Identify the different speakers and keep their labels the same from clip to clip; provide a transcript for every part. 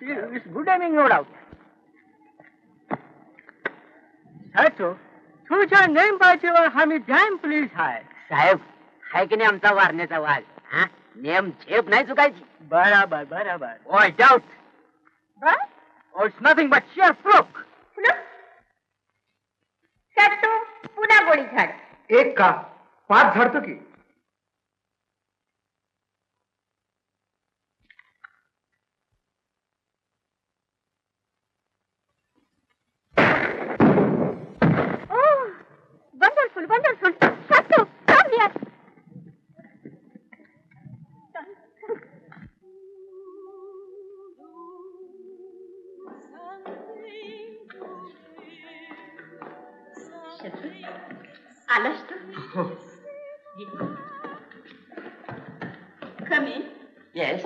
Speaker 1: it's, good timing, no doubt. Sato, तुझ्या नेमबाजीवर आम्ही डॅम पोलीस आहे
Speaker 2: साहेब हाय की नाही आमचा वारण्याचा वाघ हा? नेम झेप नाही चुकायची.
Speaker 1: बराबर बराबर.
Speaker 2: ओय doubt
Speaker 3: What?
Speaker 1: Oh, it's nothing but sheer fluke.
Speaker 3: Look. Sattu पुन्हा गोळी झाड.
Speaker 4: एक का? पाच झाडतो की?
Speaker 3: Come in.
Speaker 2: Yes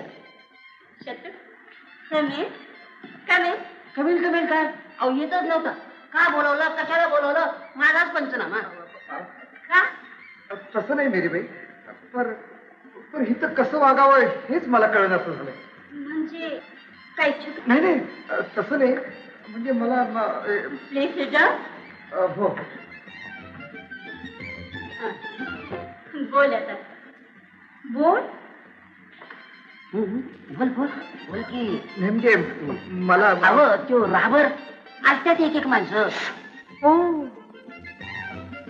Speaker 3: Shatu. Come in. Come in.
Speaker 2: Come in come in काय अहो येतच नव्हता. का बोलवलं? कशाला बोलवलं? माझाच पंचनामा.
Speaker 3: का?
Speaker 4: तसं नाही मेरीबाई पर पर हिथं कसं वागावं हेच मला कळलं असं झालंय.
Speaker 3: म्हणजे काही चूक
Speaker 4: नाही नाही. अ, तसं नाही. म्हणजे मला म- ए,
Speaker 3: प्लीज सिट डाऊन
Speaker 4: अ, हो.
Speaker 3: बोल आता. बोल.
Speaker 2: बोल बोल. बोल की.
Speaker 4: नेमके मला
Speaker 2: अहो तो राबर. असतात एक एक माणसं.
Speaker 3: हो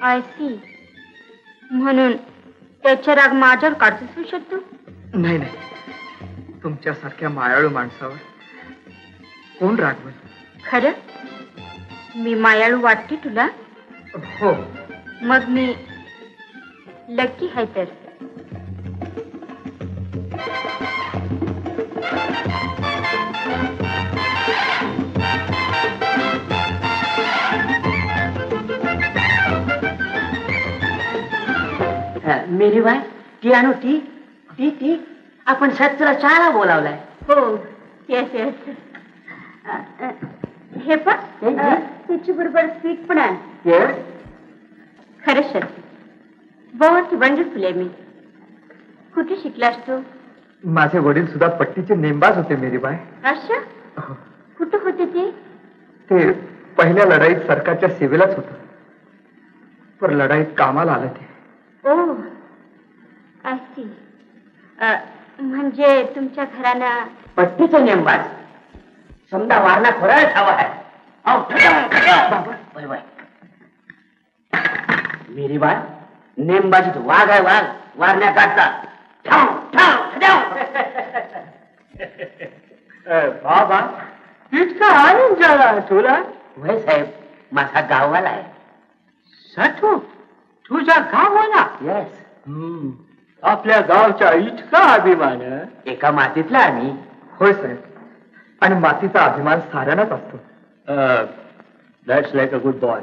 Speaker 3: आय सी म्हणून त्याचा राग माझ्यावर काढू शकतो?
Speaker 4: नाही नाही. तुमच्यासारख्या मायाळू माणसावर कोण रागवल
Speaker 3: खरं? मी मायाळू वाटते तुला?
Speaker 4: हो.
Speaker 3: मग मी लकी आहे तर.
Speaker 2: मेरी बाय टी आणू टी टी टी आपण सत्तरला चहाला बोलावलाय.
Speaker 3: हो. येस येस हे पण त्याच्या बरोबर स्वीट पण आण
Speaker 2: येस
Speaker 3: खरं सर. बहुत वंडरफुल आहे मी. कुठे शिकलास तू?
Speaker 4: माझे वडील सुद्धा पट्टीचे नेमबाज होते मेरीबाई
Speaker 3: अच्छा? कुठं होते ते?
Speaker 4: ते पहिल्या लढाईत सरकारच्या सेवेलाच होत. पर लढाईत कामाला आलं ते.
Speaker 3: ओ आय सी म्हणजे तुमच्या घराना
Speaker 2: पट्टीचं नेमबाज. समजा वारणा फराळ ठावा आहे. मेरी बाय नेमबाजीत वाघ आहे वाघ. वारण्या काढता ठाव, ठाव, ठाव.
Speaker 1: बाबा इतका आनंद झाला तुला?
Speaker 2: वय साहेब माझा गाववाला आहे.
Speaker 1: साठू तुझा गावाला
Speaker 2: येस
Speaker 1: आपल्या गावचा इतका अभिमान
Speaker 2: एका मातीतला आम्ही.
Speaker 4: होय साहेब आणि मातीचा अभिमान साऱ्यांनाच असतो.
Speaker 1: That's like a good boy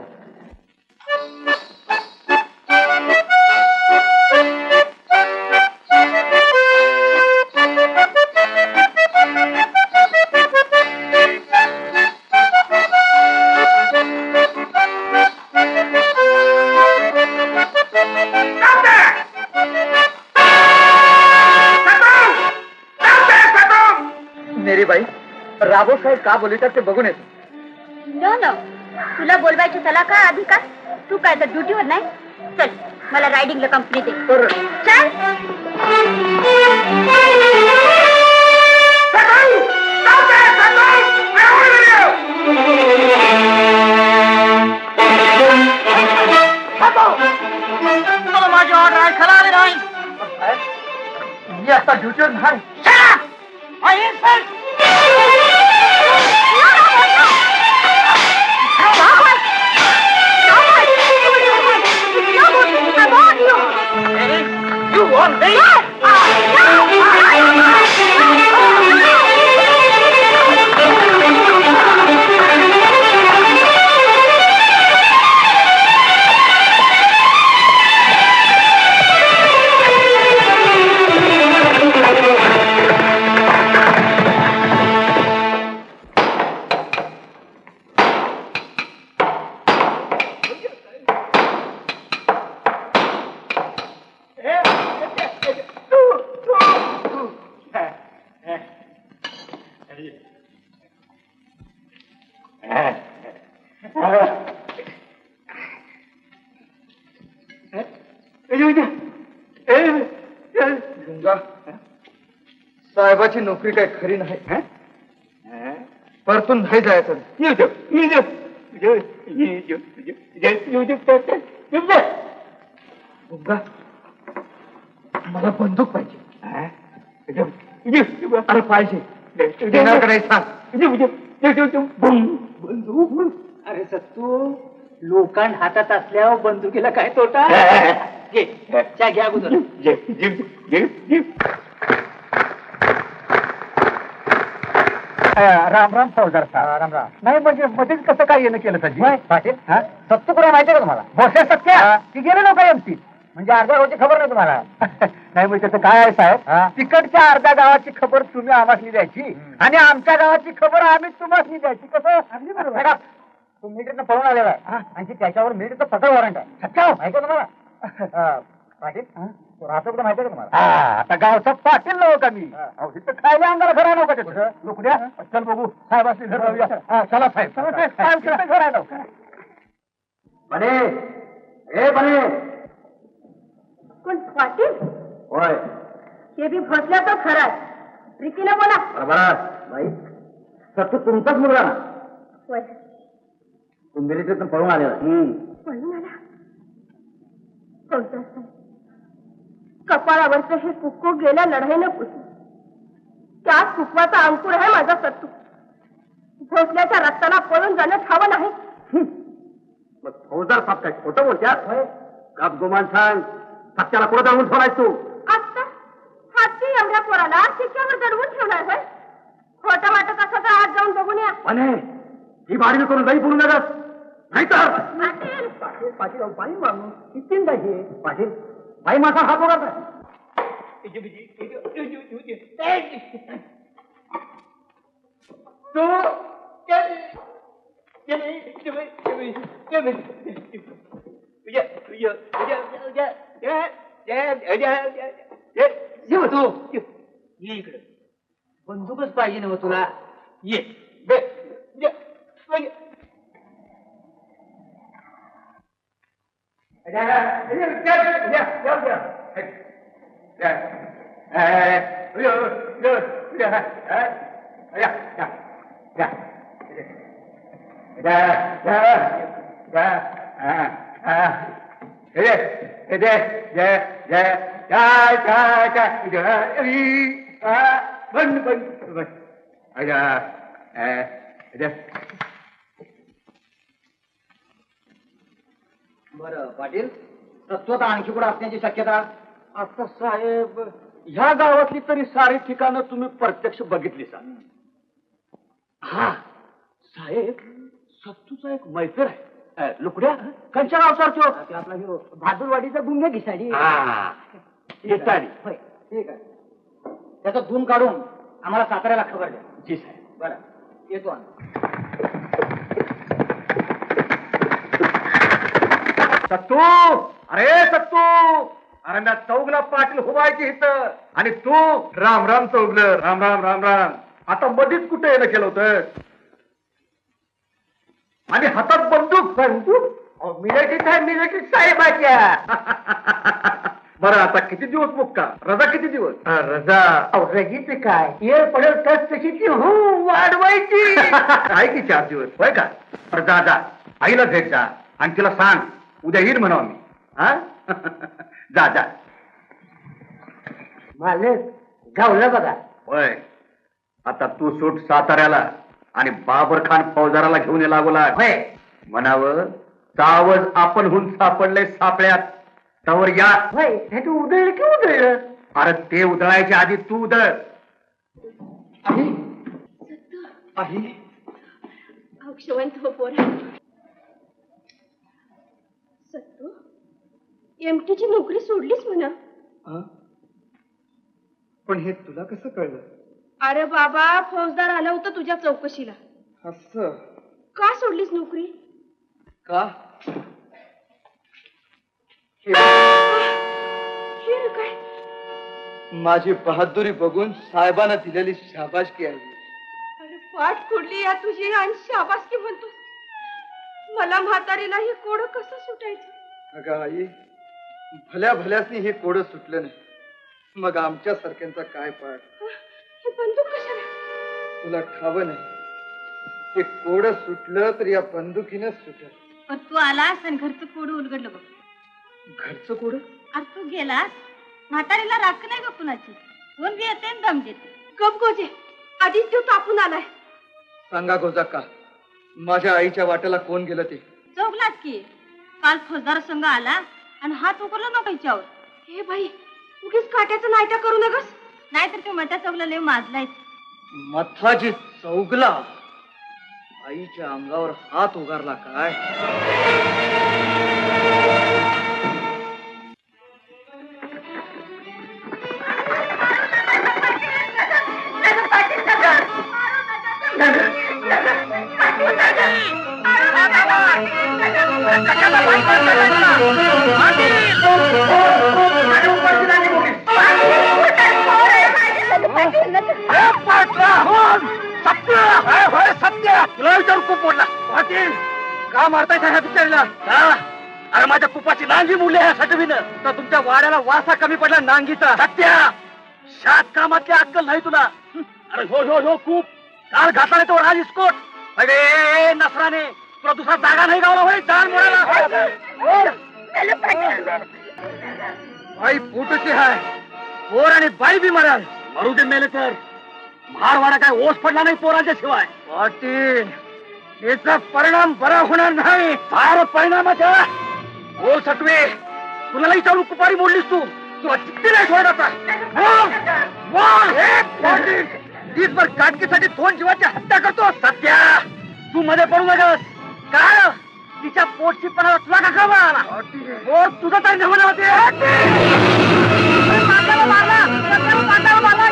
Speaker 4: राबो साहेब का बोलतात ते बघून येतो.
Speaker 3: नो नो तुला बोलवायची त्याला काय अधिकार? तू काय तर ड्युटीवर नाही? चल मला रायडिंगला कंपनी दे.
Speaker 4: तर
Speaker 3: चल.
Speaker 1: माझी ऑर्डर आहे खरा नाही
Speaker 4: मी आता ड्युटीवर नाही.
Speaker 5: गंगा साहेबाची नोकरी काय खरी नाही परतून नाही जायचं गंगा मला बंदूक पाहिजे अरे पाहिजे देणार का नाही सांग
Speaker 1: अरे सत्तू लोकांड हातात असल्यावर बंदुकीला काय तोटा घे. चहा घ्या अगोदर. राम राम फौजदार साहेब. राम राम. नाही म्हणजे मध्येच कसं काय येणं केलं सध्या पाटील? सत्तू कुणा माहिती का तुम्हाला? भोसले सत्या. ती गेले नव्हतं एमसी म्हणजे अर्ध्या गावची खबर नाही तुम्हाला. नाही म्हणजे त्याचं काय आहे साहेब? तिकडच्या अर्ध्या गावाची खबर तुम्ही आम्हाला द्यायची. आणि आमच्या गावाची खबर आम्ही तुम्हाला द्यायची. कसं? अगदी बरोबर. तो मिलिटरीनं पळून आलेला आहे. आणि त्याच्यावर मिलिटरीचं पकड वॉरंट आहे. सच्चा हो, माहिती आहे तुम्हाला? पाटील तो राहतो कुठं माहिती आहे का तुम्हाला? आता गावचा पाटील नव्ह का मी अहो, इथं खायला अंगाला घर नव्हतं त्याचं. लोकड्या चल बघू. साहेब असले घर हा, चला साहेब. चला साहेब. साहेब कुठं घर आहे नव्हतं
Speaker 6: बने. ए बने.
Speaker 7: कोण? पाटील?
Speaker 6: होय.
Speaker 7: हे बी भोसल्याचं खरं आहे प्रीतीनं बोला.
Speaker 6: बरोबर बाई सत्तू तुमचाच मुलगा ना?
Speaker 7: होय.
Speaker 6: तू मिलिटरीतून पळून आलेला.
Speaker 7: पळून आला. फौजदार साहेब कपाळावरचं हे कुक्कू गेल्या लढाईनं पुसलं. त्याच कुकवाचा अंकुर आहे माझा सत्तू. भोसल्याच्या रक्ताला पळून जाण्यात हवं नाही.
Speaker 6: मग फौजदार साहेब काय खोटं बोलत्यात? काप गोमान सांग. सत्याला कुठं जाऊन ठेवलाय तू?
Speaker 7: आता हाती एवढ्या पोराला शिक्क्यावर दडवून ठेवलाय होय? खोटं वाटत असं तर आज जाऊन बघून या.
Speaker 6: म्हणे ही बारी करून नाही बोलू नका
Speaker 7: पाटील
Speaker 6: पाटील अहो, बाई माणूस किती हे पाटील बाई माझा हात बघा
Speaker 1: ये तू ये इकडे बंदूकच पाहिजे ना तुला ये, Vân vân vân.
Speaker 6: Bây giờ, đây.
Speaker 1: बरं पाटील. तत्वत आणखी कुठं असण्याची शक्यता? आता साहेब ह्या गावातली तरी सारी ठिकाणं तुम्ही प्रत्यक्ष बघितली सा हा साहेब सत्तूचा एक मैत्र आहे. अ, लुकड्या? कंच्या गावसारखी आपला हिरो. बहादूरवाडीचा गुंगे घिसाडी घिसाडी होय. ठीक आहे. त्याचा धूम काढून आम्हाला साताऱ्याला खबर द्या. जी साहेब. बरं. येतो आम्ही.
Speaker 5: सत्तू! अरे सत्तू! अरे ना चौगला पाटील हुबायची इथं आणि तू राम राम चौगलं. राम राम राम राम. आता मधीच कुठे येणं केलं होतं? आणि हातात बंदूक बंदूक मिलिटरी काय मिलिटरी साहेबाच्या बरं आता किती दिवस मुक्का? रजा किती दिवस? रजा. रजीचे काय? ये पडेल तर तशी ती हो वाढवायची. आहे की चार दिवस? होय का? जा. आईला भेट जा. आणि तिला सांग. उद्या येईल म्हणावं मी. हा? जा जा.
Speaker 1: मालक गावलं बघा.
Speaker 5: होय. आता तू सूट साताऱ्याला आणि बाबर खान फौजदाराला घेऊन ये लागला होय. म्हणावं सावज आपण हुन सापडले सापड्यात तवर या. होय ते उधळलं की उधळलं. अरे ते उधळायच्या आधी तू उधळ.
Speaker 7: अक्षवंत हो पोरा. सत्तू एमटीची नोकरी सोडलीच म्हणा.
Speaker 5: पण हे तुला कसं कळलं?
Speaker 7: अरे बाबा फौजदार आला होता तुझ्या चौकशीला.
Speaker 5: असं?
Speaker 7: का सोडलीस नोकरी?
Speaker 5: का?
Speaker 7: हे रे काय?
Speaker 5: माझी बहादुरी बघून साहेबांना दिलेली शाबासकी आहे
Speaker 7: अरे वाट कुडली या तुझी आणि शाबासकी म्हणतो मला म्हातारीला हे कोड कसं सुटायचं?
Speaker 8: अगं आई भल्या भल्यासनी हे कोड सुटलं नाही. मग आमच्या सारख्यांचा काय पाठ?
Speaker 7: हे बंदूक कशाला?
Speaker 8: तुला ठाव नाही. ते कोड सुटलं तर या बंदुकीनंच सुटल.
Speaker 9: पण तू आलास आणि घरचं कोड उलगडलं बघ.
Speaker 8: घरचं कोड?
Speaker 9: अरे तू गेलास? म्हातारीला राख नाही ग कुणाची. कोण येते आणि दम देते.
Speaker 7: गप गोजे आधीच देव तापून आलाय.
Speaker 8: सांगा गोजा का? माझ्या आईच्या वाट्याला कोण गेलं ते?
Speaker 9: चौकलाच की? काल फौजदार संघ आला आणि हात उकरला नको हिच्यावर.
Speaker 7: हे बाई उगीच काट्याचं नायटा करू नगस.
Speaker 9: नाहीतर ते मध्या चौकला लय माजलाय
Speaker 8: मथाजी चौगला? आईच्या अंगावर हात उगारला काय? विचारू खूप मोडला. पाटील का मारताय ह्या बिचारीला? अरे माझ्या कुपाची नांगी मुले ह्या सटवीनं. तर तुमच्या वाड्याला वासा कमी पडला नांगीचा. सत्या शात कामातली अक्कल नाही तुला. अरे हो हो हो खूप. काल घातला तो राज इस्कोट. अरे नसराने तुला दुसरा जागा नाही गावला होय दार मोडायला. बाई फुटची हाय. पोर आणि बाई बी मराल मरू दे मेले तर. मारवाडा काय ओस पडला नाही पोराच्या शिवाय. पाटील याचा परिणाम बरा होणार नाही. फार परिणामाचा ओ सटवे. कुणालाही चालू कुपारी मोडलीस तू. तुला किती नाही सोडत हे दिसभर काटकीसाठी दोन जीवाची हत्या करतो. सत्या तू मध्ये पडू नकस. काय तिच्या पोटची पणाला तुला का खबर आला? हो तुझं काय नमुना होते मारला मारला मारला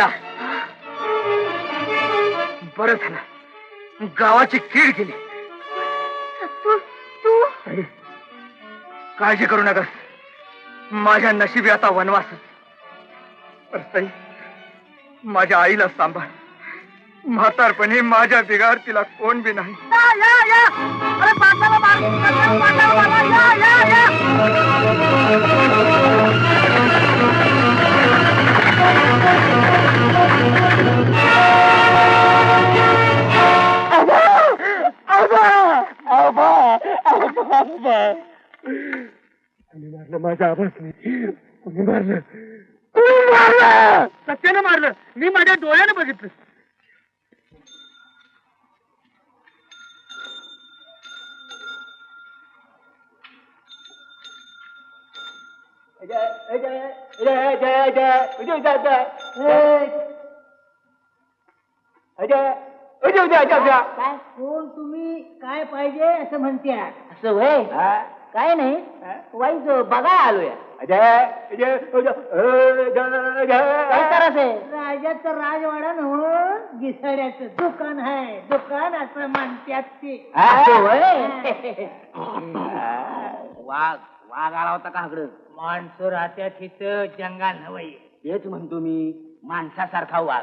Speaker 8: मेला बरं झालं. गावाची कीड गेली. काळजी करू नका माझ्या नशिबी आता वनवास. माझ्या आईला सांभाळ. म्हातारपणी माझ्या बिगार तिला कोण बी नाही. माझ्या आवाजने कुणी मारलं. कुणी मारलं! सत्यानं मारलं. मी माझ्या डोळ्याने बघितलं.
Speaker 10: काय कोण तुम्ही? काय पाहिजे असं म्हणते असं वय काय नाही? वाईच बघा आलोय काय करायचंय राजाचं राजवाडा घिसाड्याचं दुकान आहे दुकान असं म्हणतात ते
Speaker 2: वाघ वाघ आला होता का हगड?
Speaker 10: माणसं राहत्यात तिथं जंगाल नवय
Speaker 2: तेच म्हणतो मी माणसासारखा वाघ.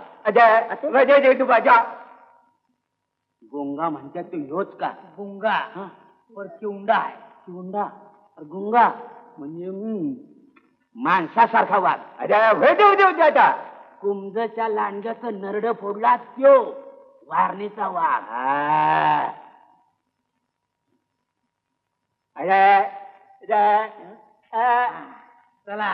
Speaker 2: गोंगा म्हणतात तो ह्योच का?
Speaker 10: गुंगा? वर चिवंडा आहे.
Speaker 2: गुंडा गुंगा म्हणजे माणसासारखा वाघ कुंजच्या लांडग्याचं नरड फोडला त्यो वारणीचा वाघ
Speaker 10: चला